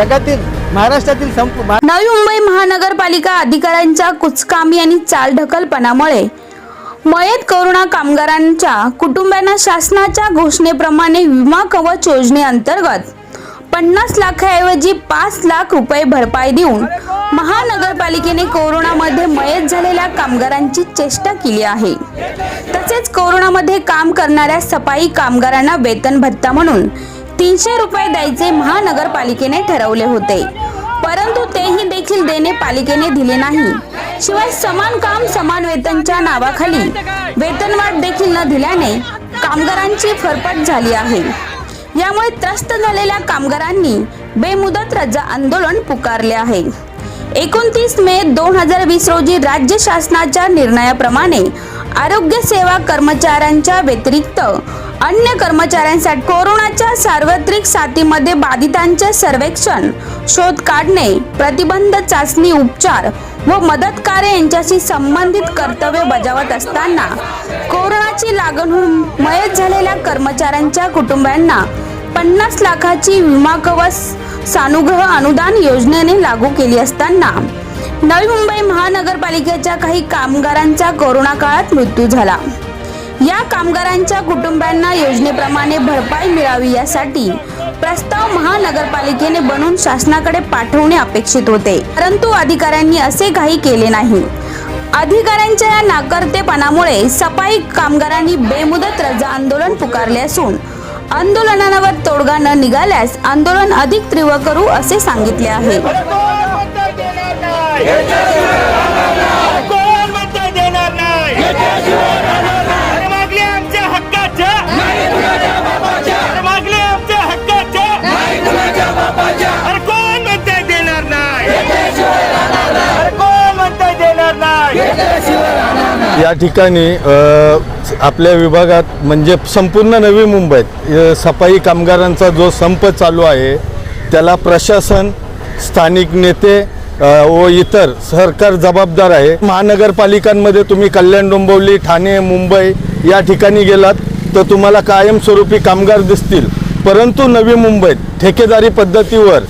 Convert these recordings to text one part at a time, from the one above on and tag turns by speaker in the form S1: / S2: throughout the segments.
S1: जगातील महाराष्ट्रातील संपूर्ण
S2: नवी मुंबई महानगरपालिका अधिकाऱ्यांच्या कुचकामी आणि चालढकलपणामुळे मयत करोना कामगारांच्या कुटुंबांना शासनाच्या घोषणेप्रमाणे विमा कवच योजनेअंतर्गत पन्नास लाखाऐवजी पाच लाख रुपये भरपाई देऊन महानगरपालिकेने कोरोनामध्ये मयत झालेल्या कामगारांची चेष्टा केली आहे. तसेच कोरोनामध्ये काम करणाऱ्या सफाई कामगारांना वेतन भत्ता म्हणून तीनशे रुपये द्यायचे महानगरपालिकेने ठरवले होते. परंतु तेही देखील देणे पालिकेने दिले नाही. शिवाय समान काम समान वेतनच्या नावाखाली वेतनवाढ देखील न दिल्याने कामगारांची फरफट झाली आहे. यामुळे त्रस्त झालेल्या कामगारांनी बेमुदत रजा आंदोलन पुकारले आहे. एकोणतीस मे दोन हजार वीस रोजी राज्य शासनाच्या निर्णयाप्रमाणे आरोग्य सेवा कर्मचाऱ्यांच्या व्यतिरिक्त अन्य कर्मचाऱ्यांसाठी कोरोनाच्या सार्वत्रिक साथीमध्ये बाधितांचे सर्वेक्षण शोध काढणे प्रतिबंध चाचणी उपचार व मदत कार्य यांच्याशी संबंधित कर्तव्य बजावत असताना कोरोनाची लागण होऊन मयत झालेल्या कर्मचाऱ्यांच्या कुटुंबांना पन्नास लाखाची विमा कवच सानुग्रह अनुदान योजनेने लागू केली असताना नवी मुंबई महानगरपालिकेच्या काही कामगारांचा कोरोना काळात मृत्यू झाला. या कामगारांच्या कुटुंबांना योजनेप्रमाणे भरपाई मिळावी यासाठी प्रस्ताव महानगरपालिकेने बनवून शासनाकडे पाठवणे अपेक्षित होते. परंतु अधिकाऱ्यांनी असे काही केले नाही. अधिकाऱ्यांच्या या नाकर्तेपणामुळे सफाई कामगारांनी बेमुदत रजा आंदोलन पुकारले असून आंदोलनावर तोडगा न निघाल्यास आंदोलन अधिक तीव्र करू असे सांगितले आहे.
S3: देणार नाही मागले आमच्या मागले आमच्या देणार नाही देणार नाही
S4: या ठिकाणी आपल्या विभागात म्हणजे संपूर्ण नवी मुंबईत सफाई कामगारांचा जो संप चालू आहे त्याला प्रशासन स्थानिक नेते व इतर सरकार जबाबदार आहे. महानगरपालिकांमध्ये तुम्ही कल्याण डोंबिवली ठाणे मुंबई या ठिकाणी गेलात तर तुम्हाला कायमस्वरूपी कामगार दिसतील. परंतु नवी मुंबईत ठेकेदारी पद्धतीवर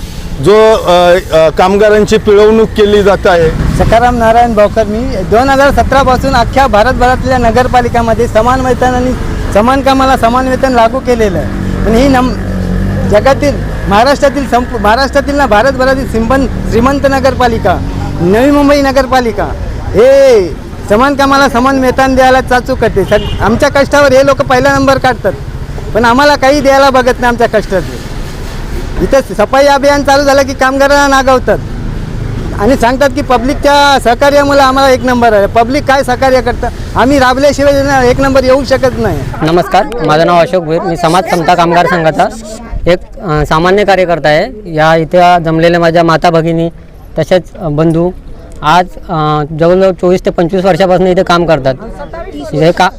S4: जो कामगारांची पिळवणूक केली जात आहे
S1: सकाराम नारायण भावकर मी दोन हजार सतरापासून अख्ख्या भारतभरातल्या नगरपालिकामध्ये समान वेतन आणि समान कामाला समान वेतन लागू केलेलं आहे. पण ही नम जगातील महाराष्ट्रातील संप महाराष्ट्रातील ना भारतभरातील सिंपन श्रीमंत नगरपालिका नवी मुंबई नगरपालिका हे समान कामाला समान वेतन द्यायला चाचू करते सग आमच्या कष्टावर हे लोक पहिला नंबर काढतात. पण आम्हाला काही द्यायला बघत नाही आमच्या कष्टाचे. इथं सफाई अभियान चालू झालं की कामगारांना नागवतात. आणि सांगतात की पब्लिकच्या सहकार्यामुळे आम्हाला एक नंबर आहे. पब्लिक काय सहकार्य करतं? आम्ही राबल्याशिवाय एक नंबर येऊ शकत नाही.
S5: नमस्कार माझं नाव अशोक भोईर. मी समाज समता कामगार संघाचा एक सामान्य कार्यकर्ता आहे. या इथे जमलेल्या माझ्या माता भगिनी तसेच बंधू आज जवळजवळ चोवीस ते पंचवीस वर्षापासून इथे काम करतात. हे का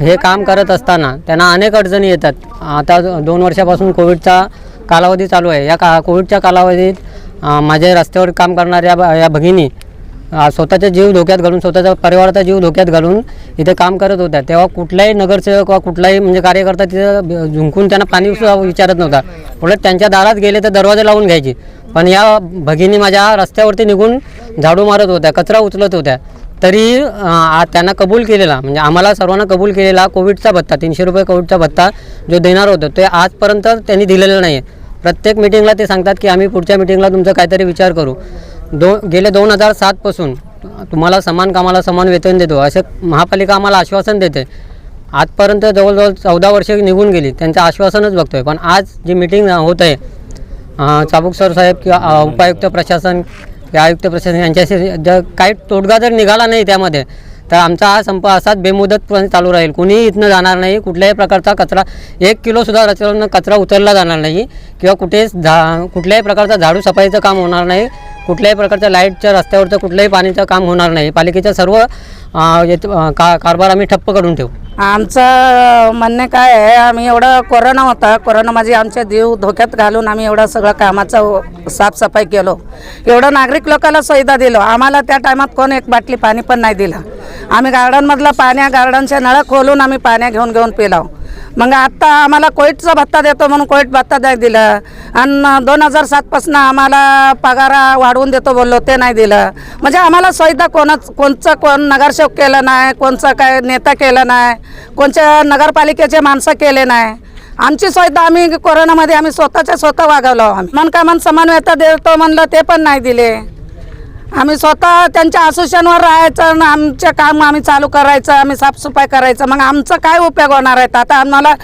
S5: हे काम करत असताना त्यांना अनेक अडचणी येतात. आता दोन वर्षापासून कोविडचा कालावधी चालू आहे. या का कोविडच्या कालावधीत माझ्या रस्त्यावर काम करणाऱ्या ब- या भगिनी स्वतःचा जीव धोक्यात घालून स्वतःच्या परिवाराचा जीव धोक्यात घालून इथे काम करत होत्या. तेव्हा कुठलाही नगरसेवक वा कुठलाही म्हणजे कार्यकर्ता तिथं झुंकून त्यांना पाणी विचारत नव्हता. उलट त्यांच्या दारात गेले तर दरवाजा लावून घ्यायची. पण या भगिनी माझ्या रस्त्यावरती निघून झाडू मारत होत्या कचरा उचलत होत्या. तरी त्यांना कबूल केलेला म्हणजे आम्हाला सर्वांना कबूल केलेला कोविडचा भत्ता तीनशे रुपये कोविडचा भत्ता जो देणार होतो ते आजपर्यंत त्यांनी दिलेला नाही आहे प्रत्येक मिटिंगला ते सांगतात की आम्ही पुढच्या मिटिंगला तुमचा काहीतरी विचार करू. दो गेले दोन हजार सातपासून तुम्हाला समान कामाला समान वेतन देतो. असे महापालिका आम्हाला आश्वासन देते. आजपर्यंत जवळजवळ चौदा वर्षे निघून गेली. त्यांचं आश्वासनच बघतो आहे पण आज जी मिटिंग होत आहे चाबूक चाबुक सर साहेब किंवा उपायुक्त प्रशासन किंवा आयुक्त प्रशासन यांच्याशी जर काही तोडगा जर निघाला नाही त्यामध्ये तर आमचा हा संप असाच बेमुदतपणे चालू राहील. कुणीही इथनं जाणार नाही कुठल्याही प्रकारचा कचरा एक किलोसुद्धा रस्त्यावरनं कचरा उचलला जाणार नाही. किंवा कुठेच झा कुठल्याही प्रकारचा झाडू सफाईचं काम होणार नाही. कुठल्याही प्रकारच्या लाईटच्या रस्त्यावरचं कुठल्याही पाण्याचं काम होणार नाही. पालिकेचं सर्व का कारभार आम्ही ठप्प करून ठेवू.
S6: आमचं म्हणणे काय आहे आम्ही एवढं कोरोना होता. कोरोनामध्ये आमच्या जीव धोक्यात घालून आम्ही एवढं सगळं कामाचं साफसफाई केलो. एवढं नागरिक लोकांना सुविधा दिलो. आम्हाला त्या टायमात कोण एक बाटली पाणी पण नाही दिलं. आम्ही गार्डनमधलं पाण्या गार्डनच्या नळं खोलून आम्ही पाण्या घेऊन घेऊन पिलाव. मग आत्ता आम्हाला कोविडचा भत्ता देतो म्हणून कोविड भत्ता नाही दिलं. आणि दोन हजार सातपासून आम्हाला पगार वाढवून देतो बोललो ते नाही दिलं. म्हणजे आम्हाला सुविधा कोणच कोणचं कोण नगरसेवक केलं नाही कोणचं काय नेता केलं नाही कोणच्या नगरपालिकेचे माणसं केले नाही. आमची सुविधा आम्ही कोरोनामध्ये आम्ही स्वतःच्या स्वतः वागवलो. आम्ही मन का मन समन्वयता देतो म्हणलं ते पण नाही दिले. आम्ही स्वतः त्यांच्या असोसिएशनवर राहायचं आणि आमचे काम आम्ही चालू करायचं आम्ही साफसफाई करायचं. मग आमचं काय उपयोग होणार आहे? आता आम्हाला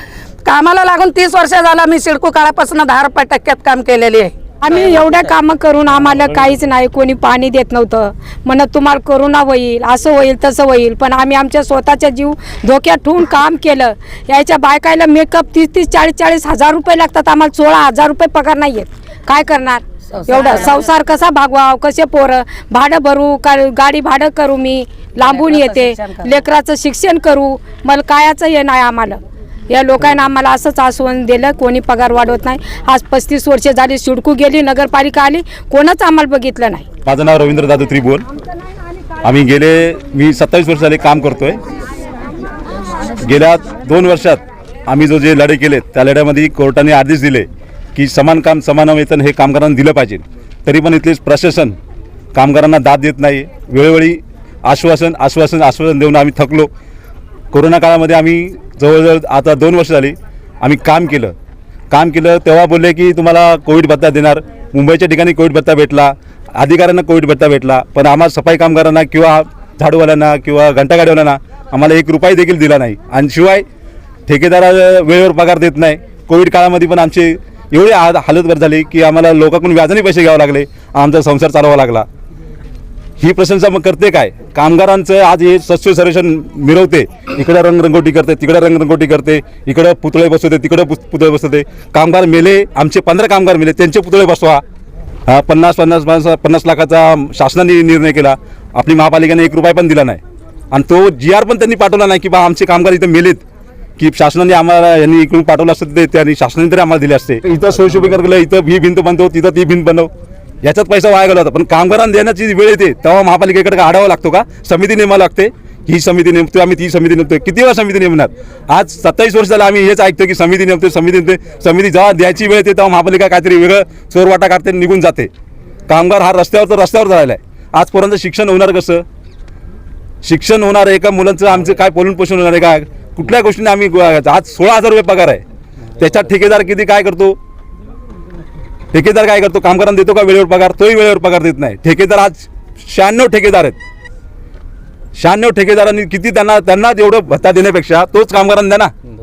S6: कामाला लागून तीस वर्ष झालं मी सिडकू काळापासून दहा रुपये टक्क्यात काम केलेली आहे.
S7: आम्ही एवढ्या कामं करून आम्हाला काहीच नाही कोणी पाणी देत नव्हतं. म्हणत तुम्हाला करोना होईल असं होईल तसं होईल. पण आम्ही आमच्या स्वतःचा जीव धोक्यात ठेवून काम केलं. यायच्या बायकायला मेकअप तीस तीस चाळीस चाळीस हजार रुपये लागतात. आम्हाला सोळा हजार रुपये पगार नाही आहेत काय करणार? एवढं संसार कसा भागवाव? कसे पोरं? भाडं भरू? का गाडी भाडं करू मी? लांबून येते. लेकराचं शिक्षण करू. मला कायाचं हे नाही आम्हाला. या लोकांना आम्हाला असंच आश्वासन दिलं कोणी पगार वाढवत नाही. आज पस्तीस वर्ष झाली सुडकू गेली नगरपालिका आली कोणच आम्हाला बघितलं नाही.
S8: माझं नाव रवींद्र दादू त्रिभुवन. आम्ही गेले मी सत्तावीस वर्ष झाले काम करतोय. गेल्या दोन वर्षात आम्ही जो जे लढे केले त्या लढ्यामध्ये कोर्टाने आदेश दिले. की समान काम समान वेतन हे कामगारांना दिलं पाहिजे. तरी पण इथले प्रशासन कामगारांना दाद देत नाही. वेळोवेळी आश्वासन आश्वासन आश्वासन देऊन आम्ही थकलो. कोरोना काळामध्ये आम्ही जवळजवळ आता दोन वर्ष झाली आम्ही काम केलं. काम केलं तेव्हा बोलले की तुम्हाला कोविड भत्ता देणार. मुंबईच्या ठिकाणी कोविड भत्ता भेटला. अधिकाऱ्यांना कोविड भत्ता भेटला. पण आम्हाला सफाई कामगारांना किंवा झाडूवाल्यांना किंवा घंटागाडीवाल्यांना आम्हाला एक रुपया देखील दिला नाही. आणि शिवाय ठेकेदारा वेळेवर पगार देत नाही. कोविड काळामध्ये पण आमचे एवढी हा हालतगर झाली की आम्हाला लोकांकडून व्याजाने पैसे घ्यावे लागले. आमचा संसार चालवा लागला. ही प्रशंसा मग करते काय? कामगारांचं आज हे स्वच्छ सर्वेक्षण मिरवते. इकडं रंगरंगोटी करते तिकडं रंगरंगोटी करते इकडं पुतळे बसवते तिकडं पुतळे बसवते. कामगार मेले आमचे पंधरा कामगार मेले त्यांचे पुतळे बसवा. पन्नास पन्नास पन्नास पन्नास लाखाचा शासनाने निर्णय केला. आपली महापालिकेने एक रुपया पण दिला नाही. आणि तो जी आर पण त्यांनी पाठवला नाही की बा आमचे कामगार इथं मेलेत. की शासनाने आम्हाला यांनी इकडून पाठवलं असतं ते त्यांनी शासनाने तरी आम्हाला दिले असते. इथं सोयीसुविधा केलं इथं ही भिंत बनतो तिथं ती भिंत बनव याच्यात पैसा वाया गेला होता. पण कामगारांना देण्याची वेळ येते तेव्हा महापालिकेकडे का आढावा लागतो का? समिती नेमावं लागते. ही समिती नेमतो आम्ही ती समिती नेमतोय. किती वेळा समिती नेमणार? आज सत्तावीस वर्ष झालं आम्ही हेच ऐकतो की समिती नेमतोय समिती नेमते समिती जेव्हा द्यायची वेळ येते तेव्हा महापालिका काहीतरी वेगळं चोरवाटा काढते निघून जाते. कामगार हा रस्त्यावर तर रस्त्यावर झालेला आहे आजपर्यंत शिक्षण होणार कसं? शिक्षण होणार आहे का? मुलांचं आमचं काय पोलून पोषण होणार आहे का? कुठल्या गोष्टीने आम्ही आज सोळा हजार रुपये पगार आहे. त्याच्यात ठेकेदार किती काय करतो? ठेकेदार काय करतो? कामगारांना देतो का वेळेवर पगार? तोही वेळेवर पगार देत नाही. ठेकेदार आज शहाण्णव ठेकेदार आहेत. शहाण्णव ठेकेदारांनी किती त्यांना त्यांना एवढं भत्ता देण्यापेक्षा तोच कामगारांना द्या ना.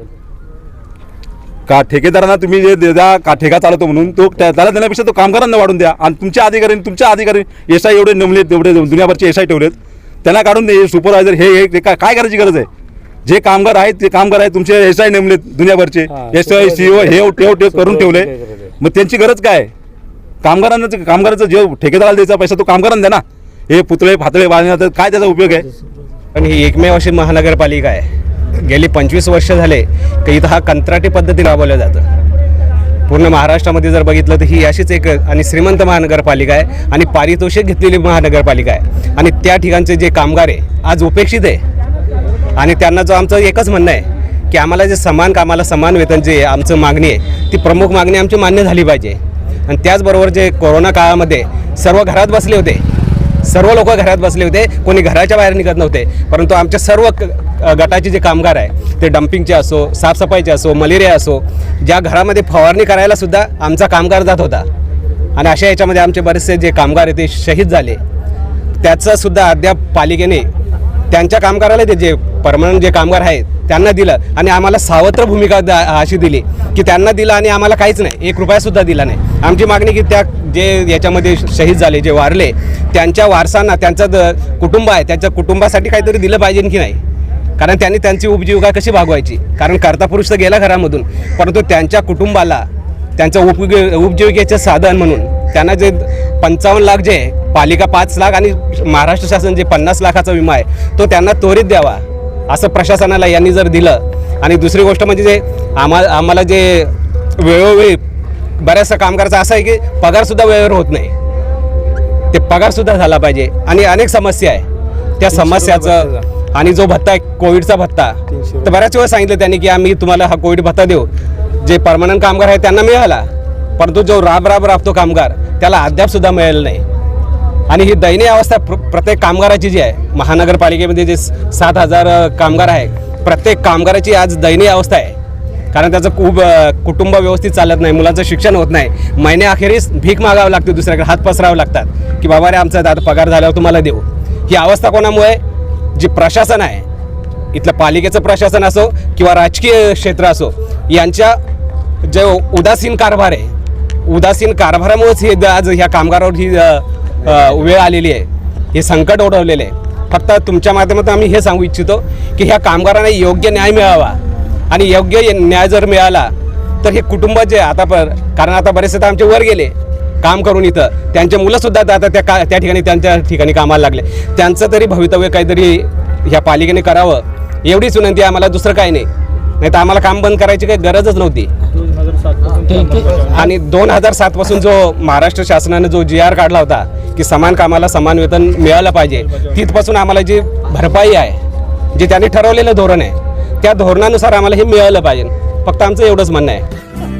S8: का ठेकेदारांना तुम्ही जे दे- द्या का ठेका चालवतो म्हणून तो त्या- त्याला देण्यापेक्षा तो कामगारांना वाढून द्या. आणि तुमच्या अधिकारी तुमच्या अधिकारी एसआय एवढे नेमले तेवढे दुनियाभरचे एस आय ठेवलेत. त्यांना काढून दे सुपरवायझर हे काय करायची गरज आहे? जे कामगार आहेत ते कामगार आहेत तुमचे एस आय नेमलेत दुनियाभरचे एस आय सीओ हे ठेव ठेव करून ठेवले. मग त्यांची गरज काय? कामगारांना जे- कामगाराचा जे ठेकेदाराला द्यायचा पैसा तो कामगारांना द्या ना. हे पुतळे फातळे बांधण्याचा काय त्याचा उपयोग आहे?
S9: पण ही एकमेव अशी महानगरपालिका आहे. गेली पंचवीस वर्ष झाले की इथं हा कंत्राटी पद्धती राबवलं जातं. पूर्ण महाराष्ट्रामध्ये जर बघितलं तर ही अशीच एक आणि श्रीमंत महानगरपालिका आहे आणि पारितोषिक घेतलेली महानगरपालिका आहे. आणि त्या ठिकाणचे जे कामगार आहे आज उपेक्षित आहे. आणि त्यांना जो आमचं एकच म्हणणं आहे की आम्हाला जे समान कामाला समान वेतन जे आमचं मागणी आहे ती प्रमुख मागणी आमची मान्य झाली पाहिजे. आणि त्याचबरोबर जे कोरोना काळामध्ये सर्व घरात बसले होते सर्व लोक घरात बसले होते कोणी घराच्या बाहेर निघत नव्हते परंतु आमच्या सर्व गटाचे जे कामगार आहे ते डम्पिंगचे असो साफसफाईचे असो मलेरिया असो ज्या घरामध्ये फवारणी करायला सुद्धा आमचा कामगार जात होता. आणि अशा याच्यामध्ये आमचे बरेचसे जे कामगार आहे ते शहीद झाले. त्याचंसुद्धा अद्याप पालिकेने त्यांच्या कामगाराला ते जे परमनंट जे कामगार आहेत त्यांना दिलं आणि आम्हाला सावत्र भूमिका अशी दिली की त्यांना दिलं आणि आम्हाला काहीच नाही. एक रुपयासुद्धा दिला नाही. आमची मागणी की त्या जे याच्यामध्ये शहीद झाले जे वारले त्यांच्या वारसांना त्यांचं कुटुंब आहे त्यांच्या कुटुंबासाठी काहीतरी दिलं पाहिजे की नाही? कारण त्यांनी त्यांची उपजीविका कशी भागवायची? कारण कर्ता पुरुष तर गेला घरामधून परंतु त्यांच्या कुटुंबाला त्यांचं उपयोग उपजीविकेचं साधन म्हणून त्यांना जे पंचावन्न लाख जे पालिका पाच लाख आणि महाराष्ट्र शासन जे पन्नास लाखाचा विमा आहे तो त्यांना त्वरित द्यावा असं प्रशासनाला यांनी जर दिलं. आणि दुसरी गोष्ट म्हणजे जे आम्हा आम्हाला जे वेळोवेळी बऱ्याचशा कामगाराचं असं आहे की पगारसुद्धा वेळेवर होत नाही. ते पगारसुद्धा झाला पाहिजे. आणि अनेक समस्या आहे. त्या समस्याचं आणि जो भत्ता आहे कोविडचा भत्ता. तर बऱ्याच वेळा सांगितलं त्यांनी की आम्ही तुम्हाला हा कोविड भत्ता देऊ. जे परमनंट कामगार आहे त्यांना मिळाला. परंतु जो राब राब राबतो कामगार त्याला अद्यापसुद्धा सुद्धा नाही. आणि ही दयनीय अवस्था प्र प्रत्येक कामगाराची जी आहे महानगरपालिकेमध्ये जे सात हजार कामगार आहे प्रत्येक कामगाराची आज दयनीय अवस्था आहे. कारण त्याचं खूप कुटुंब व्यवस्थित चालत नाही मुलांचं शिक्षण होत नाही. महिन्याअखेरीस भीक मागावं लागते दुसऱ्याकडे हात पसरावं लागतात. की बाबा रे आमचा दादा पगार झाल्यावर तुम्हाला देऊ. ही अवस्था कोणामुळे? जी प्रशासन आहे इथलं पालिकेचं प्रशासन असो किंवा राजकीय क्षेत्र असो यांच्या जे उदासीन कारभार आहे उदासीन कारभारामुळेच हे आज ह्या कामगारावर ही वेळ आलेली आहे. हे संकट ओढवलेलं आहे. फक्त तुमच्या माध्यमातून आम्ही हे सांगू इच्छितो की ह्या कामगारांना योग्य न्याय मिळावा. आणि योग्य न्याय जर मिळाला तर हे कुटुंब जे आता पर कारण आता बरेचसे तर आमचे वर गेले काम करून इथं. त्यांचे मुलंसुद्धा आता त्या का त्या ठिकाणी त्यांच्या ठिकाणी कामाला लागले. त्यांचं तरी भवितव्य काहीतरी ह्या पालिकेने करावं. एवढीच विनंती आम्हाला दुसरं काही नाही. नाही तर आम्हाला काम बंद करायची काही गरजच नव्हती. आणि दोन हजार सातपासून जो महाराष्ट्र शासनाने जो जी आर काढला होता की समान कामाला समान वेतन मिळालं पाहिजे तिथपासून आम्हाला जी भरपाई आहे जे त्यांनी ठरवलेलं धोरण आहे त्या धोरणानुसार आम्हाला हे मिळालं पाहिजे. फक्त आमचं एवढंच म्हणणं आहे.